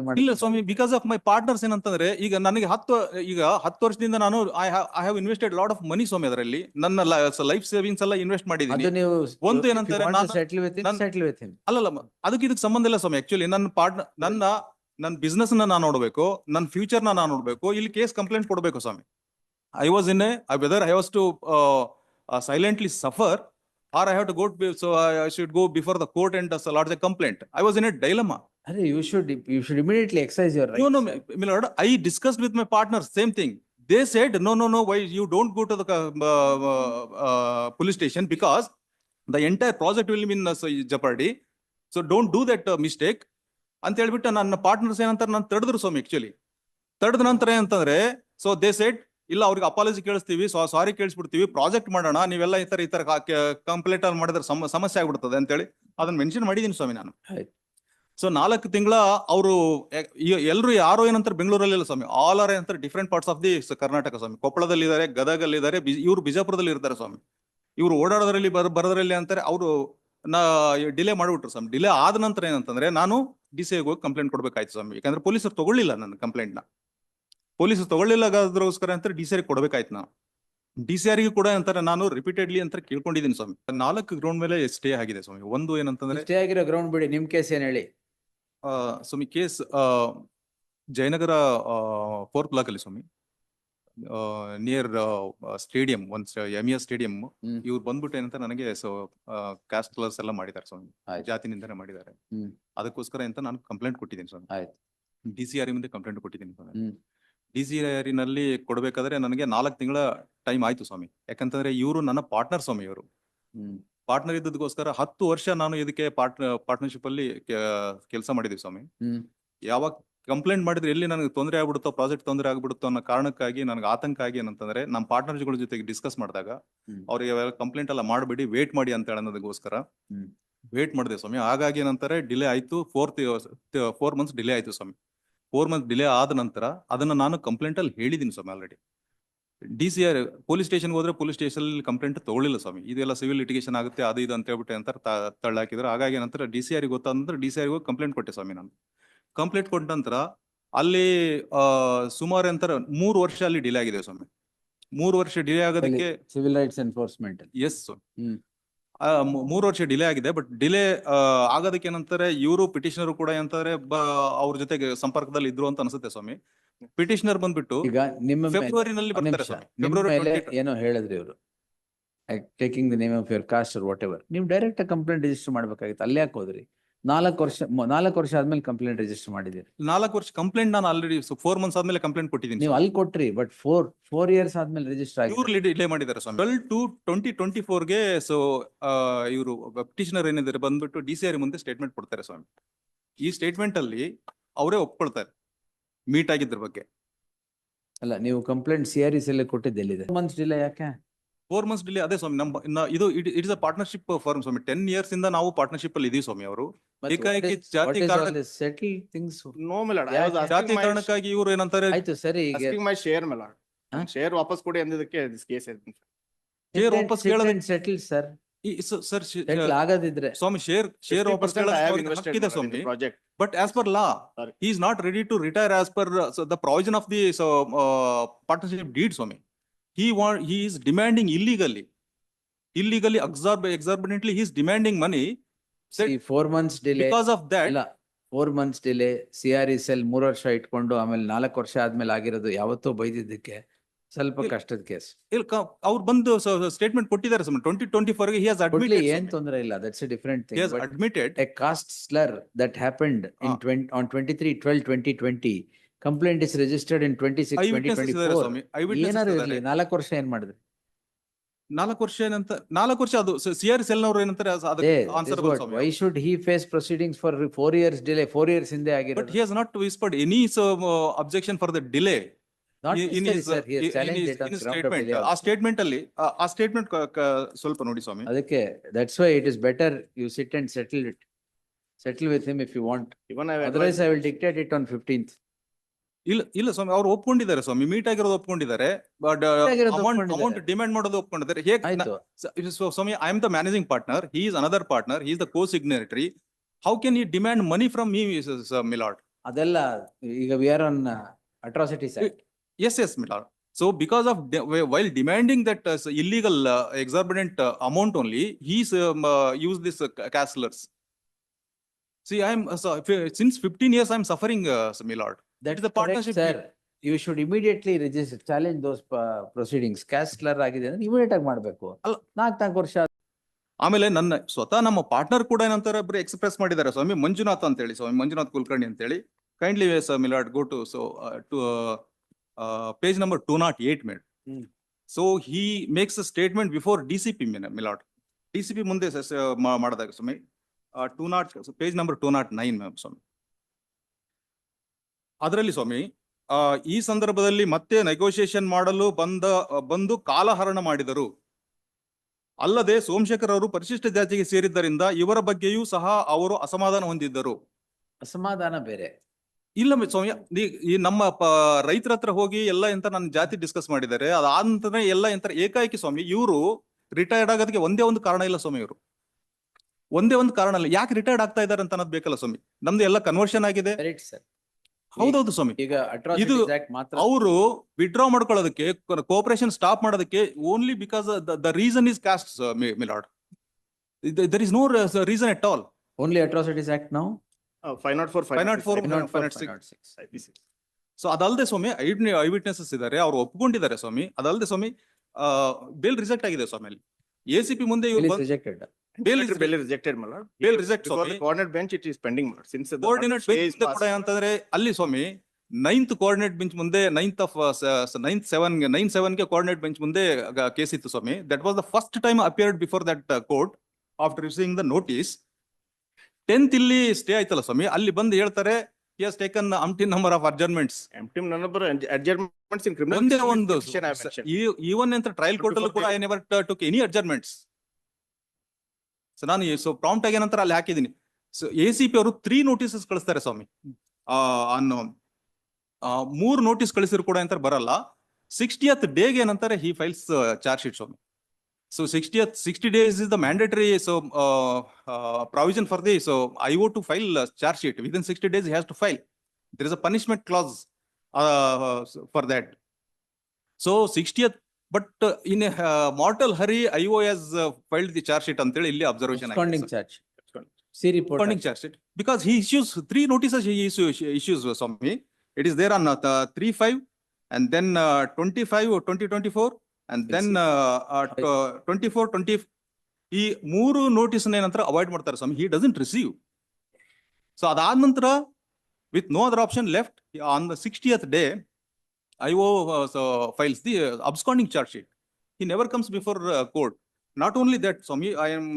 ಮಾಡಿ. ಇಲ್ಲ ಸ್ವಾಮಿ ಬಿಕಾಸ್ ಆಫ್ ಮೈ ಪಾರ್ಟ್ನರ್ಸ್ ಏನಂತಂದ್ರೆ ಈಗ ನನಗೆ ಹತ್ತು ಈಗ ಹತ್ತು ವರ್ಷದಿಂದ ನಾನು I I have invested lot of money ಸ್ವಾಮಿ ಅದರಲ್ಲಿ. ನನ್ನ ಲೈಫ್ ಸೇವಿಂಗ್ಸ್ ಎಲ್ಲ ಇನ್ವೆಸ್ಟ್ ಅದು ಮಾಡಿದ್ದೀನಿ ನೀವು ಒಂದು ಏನಂತಾರೆ ನಾನು- ಸೆಟ್ಲ್ ವಿತ್ ನಾನು- ಸೆಟ್ಲ್ ವಿತ್ ಹಿಮ್ ಅಲ್ಲಲ್ಲ ಮ- ಅದಕ್ಕೆ ಇದಕ್ಕೆ ಸಂಬಂಧ ಇಲ್ಲ ಸ್ವಾಮಿ ಆಕ್ಚುಲಿ ನನ್ನ ಪಾರ್ಟ್ನರ್ ನನ್ನ ನನ್ನ ಬಿಸ್ನೆಸ್ನ ನಾನು ನೋಡಬೇಕು ನನ್ನ ಫ್ಯೂಚರ್ನ ನಾನು ನೋಡಬೇಕು ಇಲ್ಲಿ ಕೇಸ್ ಕಂಪ್ಲೇಂಟ್ ಕೊಡಬೇಕು ಸ್ವಾಮಿ. I was in a whether I was to silently suffer or I have to go so I should go before the court and lodge the complaint I was in a dilemma ಅರೆ should, you should immediately exercise your rights. No, no, my lord, I discussed with my partner, same thing. They said, no, no, no, why you don't go to the uh, uh, uh, police station because the entire project will be in uh, so- jeopardy. So don't do that uh, mistake. ಅಂತ ಹೇಳ್ಬಿಟ್ಟು ನನ್ನ partners ಏನಂತಾರೆ ನಾನು ತಡೆದ್ರು ಸ್ವಾಮಿ actually ತಡೆದ ನಂತರ ಏನಂತಂದ್ರೆ so they said ಇಲ್ಲ ಅವ್ರಿಗೆ apology ಕೇಳಿಸ್ತೀವಿ ಸಾರಿ ಕೇಳಿಸ್ಬಿಡ್ತೀವಿ project ಮಾಡೋಣ ನೀವೆಲ್ಲ ಈ ತರ ಈ ತರ ಕಂಪ್ಲೇಂಟ್ ಅಲ್ಲಿ ಮಾಡಿದ್ರೆ ಸಮ- ಸಮಸ್ಯೆ ಆಗ್ಬಿಡ್ತದೆ ಅಂತೇಳಿ ಅದನ್ನ ಮೆನ್ಷನ್ ಮಾಡಿದೀನಿ ಸ್ವಾಮಿ ನಾನು ಆಯ್ತು. ಸೊ ನಾಲ್ಕು ತಿಂಗಳ ಅವರು ಎಲ್ಲರೂ ಯಾರು ಏನಂತಾರೆ ಬೆಂಗಳೂರಲ್ಲಿ ಇಲ್ಲ ಸ್ವಾಮಿ. ಆಲ್ ಆರ್ ಏನಂತಾರೆ different parts of the Karnataka ಸ್ವಾಮಿ. ಕೊಪ್ಪಳದಲ್ಲಿ ಇದ್ದಾರೆ ಗದಗಲ್ಲಿ ಇದ್ದಾರೆ ಇವರು ಬಿಜಾಪುರದಲ್ಲಿ ಇರ್ತಾರೆ ಸ್ವಾಮಿ. ಇವರು ಓಡಾಡೋದ್ರಲ್ಲಿ ಬರ, ಬರೋದ್ರಲ್ಲಿ ಅಂತಾರೆ, ಅವರು ನಾ ಡಿಲೇ ಮಾಡಿಬಿಟ್ರು ಸ್ವಾಮಿ. ಡಿಲೇ ಆದ ನಂತರ ಏನಂತಂದ್ರೆ, ನಾನು ಡಿ ಸಿ ಹೋಗಿ ಕಂಪ್ಲೇಂಟ್ ಕೊಡ್ಬೇಕಾಯ್ತು ಸ್ವಾಮಿ. ಯಾಕಂದ್ರೆ ಪೊಲೀಸರು ತಗೊಳ್ಳಿಲ್ಲ ನನ್ನ ಕಂಪ್ಲೇಂಟ್ನ. ಪೊಲೀಸರು ತಗೊಳ್ಳಿಲ್ಲಗೋಸ್ಕರ ಅಂತ ಡಿ ಸಿ ಆರ್ ಕೊಡ್ಬೇಕಾಯ್ತು ನಾನು ಡಿ ಸಿ ಆರ್ಗೆ ಕೂಡ ಅಂತಾರೆ, ನಾನು ರಿಪೀಟೆಡ್ಲಿ ಅಂತ ಕೇಳ್ಕೊಂಡಿದ್ದೀನಿ ಸ್ವಾಮಿ. ನಾಲ್ಕು ಗ್ರೌಂಡ್ ಮೇಲೆ ಸ್ಟೇ ಆಗಿದೆ ಸ್ವಾಮಿ. ಒಂದು ಏನಂತಂದ್ರೆ ಸ್ಟೇ ಆಗಿರೋ ಗ್ರೌಂಡ್ ಬಿಡಿ, ನಿಮ್ ಕೇಸ್ ಏನ್ ಹೇಳಿ? ಸ್ವಾಮಿ ಕೇಸ್ ಆ, ಜಯನಗರ ಫೋರ್ತ್ ಬ್ಲಾಕ್ ಅಲ್ಲಿ ಸ್ವಾಮಿ ನಿಯರ್ ಸ್ಟೇಡಿಯಂ ಒಂದ್ ಎಂ ಎಸ್ ಸ್ಟೇಡಿಯಂ. ಇವ್ರು ಬಂದ್ಬಿಟ್ಟು ಏನಂತ ನನಗೆ ಸೊ ಕ್ಯಾಸ್ಟ್ ಕ್ಲರ್ಸ್ ಎಲ್ಲ ಮಾಡಿದ್ದಾರೆ ಸ್ವಾಮಿ ಆಯ್ತು. ಮಾಡಿದ್ದಾರೆ ಹ್ಮ್. ಅದಕ್ಕೋಸ್ಕರ ಅಂತ ನಾನು ಕಂಪ್ಲೇಂಟ್ ಕೊಟ್ಟಿದ್ದೀನಿ ಸ್ವಾಮಿ ಆಯ್ತು. ಡಿ ಸಿ ಆರ್ ಮುಂದೆ ಕಂಪ್ಲೇಂಟ್ ಕೊಟ್ಟಿದ್ದೀನಿ ಸ್ವಾಮಿ ಹ್ಮ್. ಡಿ ಸಿ ಆರ್ನಲ್ಲಿ ಕೊಡ್ಬೇಕಾದ್ರೆ ನನಗೆ ನಾಲ್ಕು ತಿಂಗಳ ಟೈಮ್ ಆಯ್ತು ಸ್ವಾಮಿ ಯಾಕಂತಂದ್ರೆ ಇವರು ನನ್ನ ಪಾರ್ಟ್ನರ್ ಸ್ವಾಮಿ ಇವರು ಹ್ಮ್ ಪಾರ್ಟ್ನರ್ ಇದ್ದದಕ್ಕೋಸ್ಕರ ಹತ್ತು ವರ್ಷ ನಾನು ಇದಕ್ಕೆ ಪಾರ್ಟ್ ಪಾರ್ಟ್ನರ್ಶಿಪ್ ಅಲ್ಲಿ ಕೆಲಸ ಮಾಡಿದೀವಿ ಸ್ವಾಮಿ. ಯಾವಾಗ ಕಂಪ್ಲೇಂಟ್ ಮಾಡಿದ್ರೆ ಎಲ್ಲಿ ನನಗೆ ತೊಂದರೆ ಆಗ್ಬಿಡುತ್ತೋ ಪ್ರಾಜೆಕ್ಟ್ ತೊಂದರೆ ಆಗ್ಬಿಡುತ್ತೋ ಅನ್ನೋ ಕಾರಣಕ್ಕಾಗಿ ನನಗೆ ಆತಂಕ ಆಗಿ ಏನಂತಂದ್ರೆ ನಮ್ಮ ಪಾರ್ಟ್ನರ್ಗಳ ಜೊತೆಗೆ ಡಿಸ್ಕಸ್ ಮಾಡಿದಾಗ. ಅವ್ರಿಗೆ ಕಂಪ್ಲೇಂಟ್ ಎಲ್ಲ ಮಾಡಬೇಡಿ ವೇಟ್ ಮಾಡಿ ಅಂತ ಹೇಳೋದಕ್ಕೋಸ್ಕರ. ವೇಟ್ ಮಾಡಿದೆ ಸ್ವಾಮಿ. ಹಾಗಾಗಿ ಏನಂತಾರೆ ಡಿಲೇ ಆಯ್ತು ಫೋರ್ತ್ ಫೋರ್ ಮಂತ್ಸ್ ಡಿಲೇ ಆಯ್ತು ಸ್ವಾಮಿ. ಫೋರ್ ಮಂತ್ ಡಿಲೇ ಆದ ನಂತರ ಅದನ್ನ ನಾನು ಕಂಪ್ಲೇಂಟ್ ಅಲ್ಲಿ ಹೇಳಿದೀನಿ ಸ್ವಾಮಿ already. D C R police ಸ್ಟೇಷನ್ಗೆ ಹೋದ್ರೆ ಪೊಲೀಸ್ ಸ್ಟೇಷನ್ ಕಂಪ್ಲೇಂಟ್ ತಗೊಳ್ಳಿಲ್ಲ ಸ್ವಾಮಿ. ಇದೆಲ್ಲ ಸಿವಿಲ್ ಲಿಟಿಗೇಷನ್ ಆಗುತ್ತೆ ಅದು ಇದು ಅಂತ ಹೇಳ್ಬಿಟ್ಟು ಅಂತ ತಳ್ಳಾಕಿದ್ರು. ಹಾಗಾಗಿ ನಂತರ ಡಿ ಸಿ ಆರ್ ಗೊತ್ತಾದ ನಂತರ ಡಿ ಸಿ ಆರ್ ಕಂಪ್ಲೇಂಟ್ ಕೊಟ್ಟೆ ಸ್ವಾಮಿ ನಾನು. ಕಂಪ್ಲೇಂಟ್ ಕೊಟ್ಟ ನಂತರ ಅಲ್ಲಿ ಸುಮಾರು ಅಂತರ ಮೂರು ವರ್ಷ ಅಲ್ಲಿ ಡಿಲೇ ಆಗಿದೆ ಸ್ವಾಮಿ. ಮೂರು ವರ್ಷ ಡಿಲೇ ಆಗೋದಕ್ಕೆ ಸಿವಿಲ್ ರೈಟ್ಸ್ ಎನ್ಫೋರ್ಸ್ಮೆಂಟ್ ಎಸ್. ಮೂರು ವರ್ಷ ಡಿಲೇ ಆಗಿದೆ ಬಟ್ ಡಿಲೇ ಆಗೋದಕ್ಕೆ ಏನಂತಾರೆ ಇವರು ಪಿಟಿಷನರ್ ಕೂಡ ಏನಂತಾರೆ ಅವ್ರ ಜೊತೆಗೆ ಸಂಪರ್ಕದಲ್ಲಿ ಇದ್ರು ಅಂತ ಅನ್ಸುತ್ತೆ ಸ್ವಾಮಿ. ಪಿಟಿಷನರ್ ಬಂದ್ಬಿಟ್ಟು ಈಗ ನಿಮ್ಮ ಫೆಬ್ರವರಿನಲ್ಲಿ ಬರ್ತಾರೆ ನಿಮಿಷ. ಸ್ವಾಮಿ ಫೆಬ್ರವರಿ 20 ಏನೋ ಹೇಳಿದ್ರಿ ಇವರು. Taking the name of your caste or whatever ನೀವು ಡೈರೆಕ್ಟ್ ಕಂಪ್ಲೇಂಟ್ ರಿಜಿಸ್ಟರ್ ಮಾಡ್ಬೇಕಾಗಿತ್ತು. ಅಲ್ಲಿ ಯಾಕೆ ಹೋದ್ರಿ? ನಾಲ್ಕು ವರ್ಷ ನಾಲ್ಕು ವರ್ಷ ಆದ್ಮೇಲೆ ಕಂಪ್ಲೇಂಟ್ ರಿಜಿಸ್ಟರ್ ಮಾಡಿದ್ದೀರಿ. ನಾಲ್ಕು ವರ್ಷ ಕಂಪ್ಲೇಂಟ್ ನಾನು ಆಲ್ರೆಡಿ ಫೋರ್ ಮಂತ್ಸ್ ಆದ್ಮೇಲೆ ಕಂಪ್ಲೇಂಟ್ ಕೊಟ್ಟಿದ್ದೀನಿ ನೀವು ಅಲ್ಲಿ ಕೊಟ್ರಿ ಬಟ್ ಫೋರ್ ಫೋರ್ ಇಯರ್ಸ್ ಆದ್ಮೇಲೆ ರಿಜಿಸ್ಟರ್ ಆಗಿ ಇವ್ರು ಡಿಲೇ ಮಾಡಿದ್ದಾರೆ ಸ್ವಾಮಿ. ಟ್ವೆಲ್ ಟು ಟ್ವೆಂಟಿ ಟ್ವೆಂಟಿ ಫೋರ್ಗೆ ಸೊ ಇವರು ಪಿಟಿಷನರ್ ಏನಿದ್ದಾರೆ ಬಂದ್ಬಿಟ್ಟು ಡಿ ಸಿ ಆರ್ ಮುಂದೆ ಸ್ಟೇಟ್ಮೆಂಟ್ ಕೊಡ್ತಾರೆ ಸ್ವಾಮಿ. ಈ ಸ್ಟೇಟ್ಮೆಂಟ್ ಅಲ್ಲಿ ಅವರೇ ಒಪ್ಕೊಳ್ತಾರೆ. ಮೀಟ್ ಆಗಿದ್ರ ಬಗ್ಗೆ? ಅಲ್ಲ ನೀವು ಕಂಪ್ಲೇಂಟ್ ಸಿ ಆರ್ ಇಸ್ ಎಲ್ಲ ಕೊಟ್ಟಿದ್ದು ಎಲ್ಲಿದೆ? ಮಂತ್ಸ್ ಡಿಲೇ ಯಾಕೆ? ಫೋರ್ ಮಂತ್ಸ್ ಡಿಲೇ ಅದೇ ಸ್ವಾಮಿ ನಮ್ಮ ಇನ್ನ ಇದು it is a partnership firm Swami. Ten years ಇಂದ ನಾವು ಪಾರ್ಟ್ನರ್ಶಿಪ್ ಅಲ್ಲಿ ಇದೀವಿ ಸ್ವಾಮಿ ಅವರು. ಏಕಾಏಕಿ ಜಾತಿ ಕಾರಣ settle things No, my lord. I was asking ಜಾತಿ my- ಕಾರಣಕ್ಕಾಗಿ ಇವ್ರು ಏನಂತಾರೆ? ಆಯ್ತು ಸರಿ ಈಗ asking my share my lord. Huh? Share ವಾಪಸ್ ಕೊಡಿ ಅಂದಿದ್ದಕ್ಕೆ this case has been. share ವಾಪಸ್ ಕೇಳೋದಕ್ಕೆ- settle sir retire as per the provision of the partnership deed Swami. He demanding illegally illegally absorb exorbitantly he demanding money four months delay because of that four months delay C R S L ಮೂರು ವರ್ಷ ಇಟ್ಕೊಂಡು ಆಮೇಲೆ ನಾಲ್ಕು ವರ್ಷ ಆದ್ಮೇಲೆ ಆಗಿರೋದು ಯಾವತ್ತೂ ಬೈದಿದ್ದಕ್ಕೆ ಸ್ವಲ್ಪ ಕಷ್ಟದ ಕೇಸ್. ಇಲ್ ಕ- ಅವ್ರು ಬಂದು ಸ್ಟೇಟ್ಮೆಂಟ್ ಕೊಟ್ಟಿದ್ದಾರೆ ಸ್ವಾಮಿ ಟ್ವೆಂಟಿ ಟ್ವೆಂಟಿ ಫೋರ್ has ಕೊಡ್ಲಿ admitted ಏನ್ ತೊಂದರೆ ಇಲ್ಲ that's a different thing admitted a caste slur that happened in twenty 20 on 23 12 2020 complaint is registered in 26 eye witness ಇದ್ದಾರೆ 2024 ಸ್ವಾಮಿ ಐ ಏನಾರು ಇರ್ಲಿ ನಾಲ್ಕು ವರ್ಷ ಏನ್ ಮಾಡಿದ್ರಿ? ನಾಲ್ಕು ವರ್ಷ ಏನಂತ ನಾಲ್ಕು ವರ್ಷ ಅದು ಸಿ ಆರ್ ಎಸ್ ಎಲ್ ನವರು ಏನಂತಾರೆ answer why should he face proceedings for four years delay four years ಹಿಂದೆ ಬಟ್ ಆಗಿರೋದು? he has not whispered any for the objection his, uh, ಆ. ಸ್ಟೇಟ್ಮೆಂಟ್ ಅಲ್ಲಿ ಆ- ಆ ಸ್ಟೇಟ್ಮೆಂಟ್ ಸ್ವಲ್ಪ ನೋಡಿ ಸ್ವಾಮಿ. ಅದಕ್ಕೆ that's why it is better you sit and settle it settle with him if you want Even I otherwise I will dictate it on fifteenth ಇಲ್ಲ ಇಲ್ಲ ಸ್ವಾಮಿ ಅವ್ರು ಒಪ್ಕೊಂಡಿದ್ದಾರೆ ಸ್ವಾಮಿ. ಮೀಟ್ ಆಗಿರೋದು ಒಪ್ಕೊಂಡಿದ್ದಾರೆ. ಬಟ್ ಆಗಿರೋದು ಅಮೌಂಟ್ ಒಪ್ಕೊಂಡಿದ್ದಾರೆ. ಅಮೌಂಟ್ ಡಿಮ್ಯಾಂಡ್ ಮಾಡೋದು ಒಪ್ಕೊಂಡಿದ್ದಾರೆ. ಹೇಗೆ ಆಯ್ತು. ಸ್ವಾಮಿ I am the managing partner he is another partner he is the cosignatory how can you demand money from me milord ಅದೆಲ್ಲ ಈಗ we are on atrocity act Yes, yes, Milord. So because of, de- while demanding that uh, illegal uh, exorbitant uh, amount only, he's um, uh, used this uh, castlers. See, I'm, uh, so, since fifteen years, I'm suffering, uh, Milord. That is the partnership sir you should immediately register challenge those proceedings caste slur ಆಗಿದೆ ಅಂದ್ರೆ immediate ಆಗಿ ಮಾಡ್ಬೇಕು ಅಲ್ಲ. ನಾಲ್ಕು ನಾಲ್ಕು ವರ್ಷ ಆಮೇಲೆ ನನ್ನ ಸ್ವತಃ ನಮ್ಮ ಪಾರ್ಟ್ನರ್ ಕೂಡ ಏನಂತಾರೆ ಬರೀ ಎಕ್ಸ್ಪ್ರೆಸ್ ಮಾಡಿದ್ದಾರೆ ಸ್ವಾಮಿ ಮಂಜುನಾಥ್ ಅಂತ ಹೇಳಿ ಸ್ವಾಮಿ ಮಂಜುನಾಥ್ ಕುಲಕರ್ಣಿ ಅಂತ ಹೇಳಿ kindly milord go to so to page number two nought eight made. Hmm. So he makes a statement before D C P milord D C P ಮುಂದೆ ಸ- ಸ- ಮಾ- ಮಾಡಿದಾಗ ಸ್ವಾಮಿ. Two nought page number two nought nine ma'am ಸ್ವಾಮಿ. ಅದರಲ್ಲಿ ಸ್ವಾಮಿ ಆ, ಈ ಸಂದರ್ಭದಲ್ಲಿ ಮತ್ತೆ ನೆಗೋಷಿಯೇಷನ್ ಮಾಡಲು ಬಂದ ಬಂದು ಕಾಲಹರಣ ಮಾಡಿದರು. ಅಲ್ಲದೆ ಸೋಮಶೇಖರ್ ಅವರು ಪರಿಶಿಷ್ಟ ಜಾತಿಗೆ ಸೇರಿದ್ದರಿಂದ ಇವರ ಬಗ್ಗೆಯೂ ಸಹ ಅವರು ಅಸಮಾಧಾನ ಹೊಂದಿದ್ದರು. ಅಸಮಾಧಾನ ಬೇರೆ. ಇಲ್ಲ ಸ್ವಾಮಿ ಈ- ಈ ನಮ್ಮ ರೈತರ ಹತ್ರ ಹೋಗಿ ಎಲ್ಲ ಎಂತ ನನ್ನ ಜಾತಿ ಡಿಸ್ಕಸ್ ಮಾಡಿದ್ದಾರೆ ಅದಾದ ನಂತರ ಎಲ್ಲ ಎಂತ ಏಕಾಏಕಿ ಸ್ವಾಮಿ ಇವರು ರಿಟೈರ್ಡ್ ಆಗೋದಕ್ಕೆ ಒಂದೇ ಒಂದು ಕಾರಣ ಇಲ್ಲ ಸ್ವಾಮಿ ಇವರು. ಒಂದೇ ಒಂದು ಕಾರಣ ಇಲ್ಲ. ಯಾಕೆ ರಿಟೈರ್ಡ್ ಆಗ್ತಾ ಇದ್ದಾರೆ ಅಂತ ಅನ್ನೋದು ಬೇಕಲ್ಲ ಸ್ವಾಮಿ. ನಮ್ದು ಎಲ್ಲ ಕನ್ವರ್ಷನ್ ಆಗಿದೆ. ಹೌದೌದು ಸ್ವಾಮಿ. ಈಗ ಇದು ಅವರು ವಿಡ್ರಾ ಮಾಡ್ಕೊಳ್ಳೋದಕ್ಕೆ ಕೋಪರೇಷನ್ ಸ್ಟಾಪ್ ಮಾಡೋದಕ್ಕೆ only because the reason is caste milord there is no reason at all only atrocities act ನಾವು Uh, ಫೋರ್ ಫೈವ್. ಸೊ ಅದಲ್ಲದೆ ಸ್ವಾಮಿ ಐ ಐ ವಿಟ್ನೆಸಸ್ ಇದ್ದಾರೆ ಅವ್ರು ಒಪ್ಕೊಂಡಿದ್ದಾರೆ ಸ್ವಾಮಿ. ಅದಲ್ಲದೆ ಸ್ವಾಮಿ ಬೇಲ್ ರಿಜೆಕ್ಟ್ ಆಗಿದೆ ಸ್ವಾಮಿ ಅಲ್ಲಿ. ಎ ಸಿ ಪಿ ಮುಂದೆ ಇವ್ರು ಬಂದ್- ರಿಜೆಕ್ಟೆಡ್ is-. ಕೋಆರ್ಡಿನೇಟ್ ಕೂಡ passed. ಅಂತಂದ್ರೆ ಅಲ್ಲಿ ಸ್ವಾಮಿ ನೈನ್ತ್ ಕೋಆರ್ಡಿನೇಟ್ ಬೆಂಚ್ ಮುಂದೆ ninth of ninth seven nine ಸೆವೆನ್ಗೆ coordinate bench ಮುಂದೆ ಕೇಸ್ ಇತ್ತು ಸ್ವಾಮಿ. That was the first time appeared before that court after receiving the notice tenth ಇಲ್ಲಿ ಸ್ಟೇ ಆಯ್ತಲ್ಲ ಸ್ವಾಮಿ? ಅಲ್ಲಿ ಬಂದು ಹೇಳ್ತಾರೆ he has taken empty number of adjournments Empty number of adjournments in criminal. ಒಂದೇ civil ಒಂದು petition I have mentioned. Even trial court ಅಲ್ಲೂ ಕೂಡ I never took any adjournments so ನಾನು ಸೊ ಪ್ರಾಂಪ್ಟ್ ಆಗಿ ನಂತರ ಅಲ್ಲಿ ಹಾಕಿದ್ದೀನಿ. ಸೊ ಎ ಸಿ ಪಿ ಅವರು ತ್ರೀ ನೋಟಿಸಸ್ ಕಳಿಸ್ತಾರೆ ಸ್ವಾಮಿ. ಅನ್ನು ಮೂರು ನೋಟಿಸ್ ಕಳಿಸಿದ್ರು ಕೂಡ ಅಂತಾರೆ ಬರಲ್ಲ. ಸಿಕ್ಸ್ಟಿಯತ್ ಡೇಗೆ ಏನಂತಾರೆ ಹಿ ಫೈಲ್ಸ್ ಚಾರ್ಜ್ ಶೀಟ್ ಸ್ವಾಮಿ. So sixtieth sixty days is the mandatory so provision for the so I O to file charge sheet within sixty days has to file there is a punishment clause uh, s- for that. So sixtieth, but uh, in a uh, mortal hurry, IO has uh, filed the charge sheet ಅಂತೇಳಿ ಇಲ್ಲಿ observation absconding charge C report Absconding charge sheet, because he issues three notices he issues, issues uh, Swami. It is there on uh, the three five and then uh, twenty-five or twenty twenty-four and I'll then see. uh, at uh, twenty-four, twenty. ಈ ಮೂರು notice ಏನಂತರ avoid ಮಾಡ್ತಾರೆ ಸ್ವಾಮಿ he doesn't receive so ಅದಾದ ನಂತರ with no other option left on the sixtieth day I O files the absconding charge sheet he never comes before court not only that Swami I am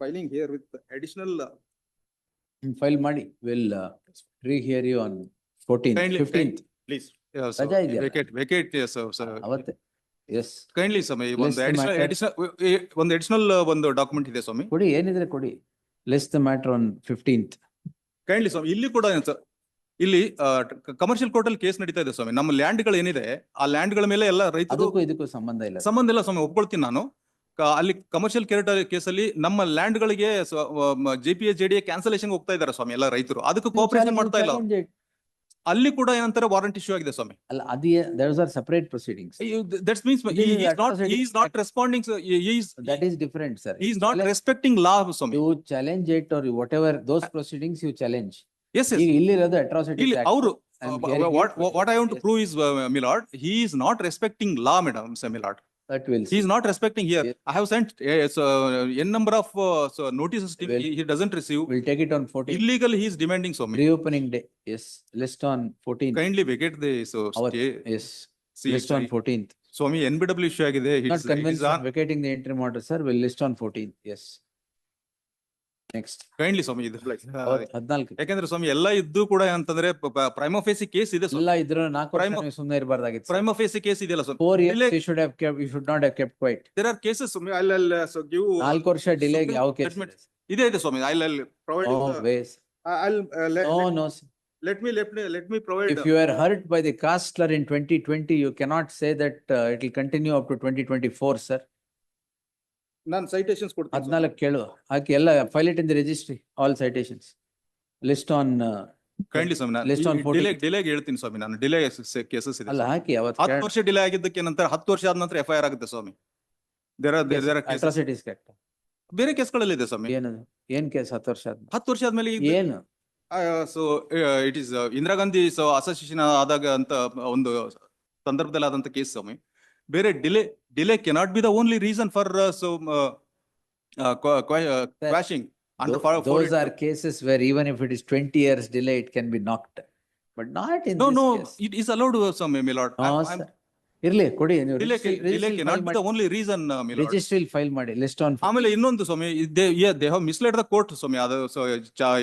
filing here with additional file ಮಾಡಿ will rehear you on fourteen Kindly, fifteenth Please. ರಜಾ ಇದೆಯಲ್ಲ? Vacate vacate ಅವತ್ತೆ yes kindly ಸ್ವಾಮಿ List ಒಂದು the additional ಒಂದು additional ಒಂದು document ಇದೆ ಸ್ವಾಮಿ. ಕೊಡಿ ಏನಿದ್ರೆ ಕೊಡಿ. List the matter on fifteenth kindly ಸ್ವಾಮಿ ಇಲ್ಲಿ ಕೂಡ ಏನು ಸರ್ ಇಲ್ಲಿ ಕಮರ್ಷಿಯಲ್ ಕೋರ್ಟ್ ಅಲ್ಲಿ ಕೇಸ್ ನಡೀತಾ ಇದೆ ಸ್ವಾಮಿ. ನಮ್ಮ ಲ್ಯಾಂಡ್ಗಳು ಏನಿದೆ ಆ ಲ್ಯಾಂಡ್ಗಳ ಮೇಲೆ ಎಲ್ಲ ರೈತರು ಅದಕ್ಕೂ ಇದಕ್ಕೂ ಸಂಬಂಧ ಇಲ್ಲ. ಸಂಬಂಧ ಇಲ್ಲ ಸ್ವಾಮಿ ಒಪ್ಕೊಳ್ತೀನಿ ನಾನು. ಕ- ಅಲ್ಲಿ ಕಮರ್ಷಿಯಲ್ ಕೇರ್ಟ್ ಅಲ್ಲಿ ನಮ್ಮ ಲ್ಯಾಂಡ್ ಗಳಿಗೆ J P S J D cancellation ಹೋಗ್ತಾ ಇದ್ದಾರೆ ಸ್ವಾಮಿ ಎಲ್ಲ ರೈತರು. ಅದಕ್ಕೆ ಕೋಪರೇಷನ್ ಮಾಡ್ತಾ ಇಲ್ಲ. ಅಲ್ಲಿ ಕೂಡ ಏನಂತಾರೆ ವಾರಂಟ್ ಇಶ್ಯೂ ಆಗಿದೆ ಸ್ವಾಮಿ. ಅಲ್ಲ ಅದು others are separate proceedings that's means is not not responding that is different sir is not respecting law Swami you challenge it or whatever those proceedings you challenge yes ಇಲ್ಲಿರೋದು atrocity ಇಲ್ಲಿ ಅವರು what what I want to prove is uh, Milord, he is not respecting law, madam, say Milord. That will He is not respecting here. Yes. I have sent uh, so, n number of uh, so notices, to him. Well- he, he doesn't receive. Will take it on fourteen Illegal, he is demanding so many. Reopening day yes list on fourteen Kindly vacate the so Our- stay. Yes See, list on fourteenth Swami NBW issue ಆಗಿದೆ. not It's- it is convinced on- of vacating the interim order, sir, will list on fourteen, yes. Next kindly ಸ್ವಾಮಿ ಇದು ಹದಿನಾಲ್ಕು. ಯಾಕಂದ್ರೆ ಸ್ವಾಮಿ ಎಲ್ಲ ಇದ್ದು ಕೂಡ ಅಂತಂದ್ರೆ prime case ಇದೆ ಎಲ್ಲ ಇದ್ರು ನಾಲ್ಕು ಪ್ರೈಮ್ ಸುಮ್ಮನೆ ಇರಬಾರ್ದಾಗಿತ್ತು. ಪ್ರೈಮ್ ಕೇಸ್ ಇದೆಯಲ್ಲ ಸ್ವಾಮಿ. Should should not have kept quite there cases Swami I lull so ಯಾವ ಕೇಸ್ ಇದೆ? ಇದೆ ಸ್ವಾಮಿ I lull let me provide hurt by the costlier in twenty you cannot say that it will continue up to 2024 sir ನಾನು citations ಕೊಡ್ತೀನಿ. ಹದಿನಾಲ್ಕು ಕೇಳು, ಹಾಕಿ ಎಲ್ಲ file it in the registry all all citations. List on kindly Swami List on ನಾನು 14. Delay ಡಿಲೇಗೆ ಹೇಳ್ತೀನಿ ಸ್ವಾಮಿ ನಾನು delay cases ಇದೆ ಅಲ್ಲ. ಹಾಕಿ ಅವತ್ತು ಹತ್ತು ವರ್ಷ ಡಿಲೇ ಆಗಿದ್ದಕ್ಕೆ ನಂತರ ಹತ್ತು ವರ್ಷ ಆದ ನಂತರ ಎಫ್ ಐ ಆರ್ ಆಗುತ್ತೆ ಸ್ವಾಮಿ there are there are atrocities act ಬೇರೆ ಕೇಸ್ಗಳಲ್ಲಿ ಇದೆ ಸ್ವಾಮಿ ಏನು ಏನ್ ಕೇಸ್ ಹತ್ತು ವರ್ಷ ಆದ್ಮೇಲೆ ಹತ್ತು ವರ್ಷ ಆದ್ಮೇಲೆ ಏನು so it is Indira Gandhi so association ಆದಾಗ ಅಂತ ಒಂದು ಸಂದರ್ಭದಲ್ಲಿ ಆದಂತ ಕೇಸ್ ಸ್ವಾಮಿ ಬೇರೆ delay delay cannot be the only reason for so quashing those are cases where even if it is twenty years delay, it can be knocked. But not in no this no case. It is allowed Swami milord No, sir. ಇರ್ಲಿ ಕೊಡಿ ನೀವು. Only reason milord file ಮಾಡಿ. List on ಆಮೇಲೆ ಇನ್ನೊಂದು ಸ್ವಾಮಿ they have misled the court ಸ್ವಾಮಿ ಅದು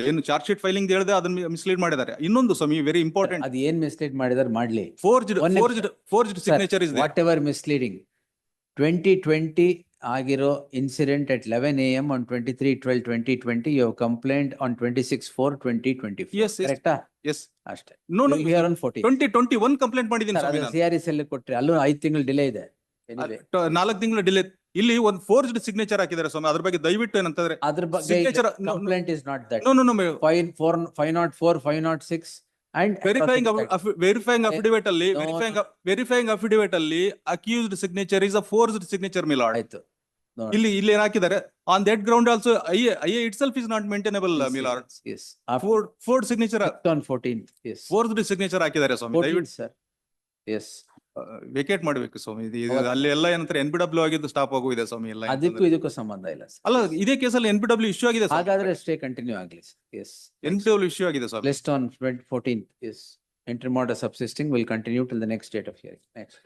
ಏನು charge sheet filing ಹೇಳಿದೆ ಅದನ್ನ ಮಿಸ್ಲೀಡ್ ಮಾಡಿದ್ದಾರೆ. ಇನ್ನೊಂದು ಸ್ವಾಮಿ ವೆರಿ ಇಂಪಾರ್ಟೆಂಟ್ ಅದು ಏನ್ ಮಿಸ್ಲೀಡ್ ಮಾಡಿದಾರೆ ಮಾಡ್ಲಿ. Forged forged forged signature is whatever misleading twenty twenty ಆಗಿರೋ incident at eleven A M on twenty three twelve twenty twenty you complaint on twenty six four twenty twenty. ಕರೆಕ್ಟಾ yes ಅಷ್ಟೇ. No no here on forty twenty twenty one complaint ಮಾಡಿದ್ದೀನಿ ಸ್ವಾಮಿ ನಾನು C R S ಅಲ್ಲಿ ಕೊಟ್ರಿ ಅಲ್ಲೂ ಐದ್ ತಿಂಗಳು ಡಿಲೇ ಇದೆ. Anyway, ನಾಲ್ಕು ತಿಂಗಳು ಡಿಲೇ ಇಲ್ಲಿ ಒಂದು ಫೋರ್ಜ್ಡ್ ಸಿಗ್ನೇಚರ್ ಹಾಕಿದ್ದಾರೆ ಸ್ವಾಮಿ. ಅದ್ರ ಬಗ್ಗೆ ದಯವಿಟ್ಟು ಏನಂತಂದ್ರೆ ಅದ್ರ ಬಗ್ಗೆ signature- no, no. Complaint is not that no no no five four five not four five not six and verifying verifying affidavit ಅಲ್ಲಿ no, ವೆರಿಫೈಯಿಂಗ್ ವೆರಿಫೈಯಿಂಗ್ ಅಫಿಡವಿಟ್ ಅಲ್ಲಿ accused signature is a forced signature my lord ಆಯ್ತು. ಇಲ್ಲಿ ಇಲ್ಲಿ ಏನ್ ಹಾಕಿದ್ದಾರೆ? On that ground also I I itself is not maintainable my lord yes forged forged signature on fourteen yes signature ಹಾಕಿದ್ದಾರೆ ಸ್ವಾಮಿ. ದಯವಿಟ್ಟು sir S vacate ಮಾಡ್ಬೇಕು ಸ್ವಾಮಿ. ಇದು ಅಲ್ಲಿ ಎಲ್ಲ ಏನಂತಾರೆ ಎನ್ ಬಿ ಡಬ್ಲ್ಯೂ ಆಗಿದ್ದು ಸ್ಟಾಪ್ ಆಗೋಗಿದೆ ಸ್ವಾಮಿ ಎಲ್ಲ ಅದಕ್ಕೂ ಇದಕ್ಕೂ ಸಂಬಂಧ ಇಲ್ಲ. ಅಲ್ಲ ಇದೇ ಕೇಸಲ್ಲಿ ಎನ್ ಬಿ ಡಬ್ಲ್ಯೂ ಇಶ್ಯೂ ಆಗಿದೆ ಹಾಗಾದ್ರೆ ಸ್ಟೇ ಕಂಟಿನ್ಯೂ ಆಗ್ಲಿ yes N B W issue ಆಗಿದೆ ಸ್ವಾಮಿ. List on fourteen yes entry order subsisting will continue till the next date of hearing. Next.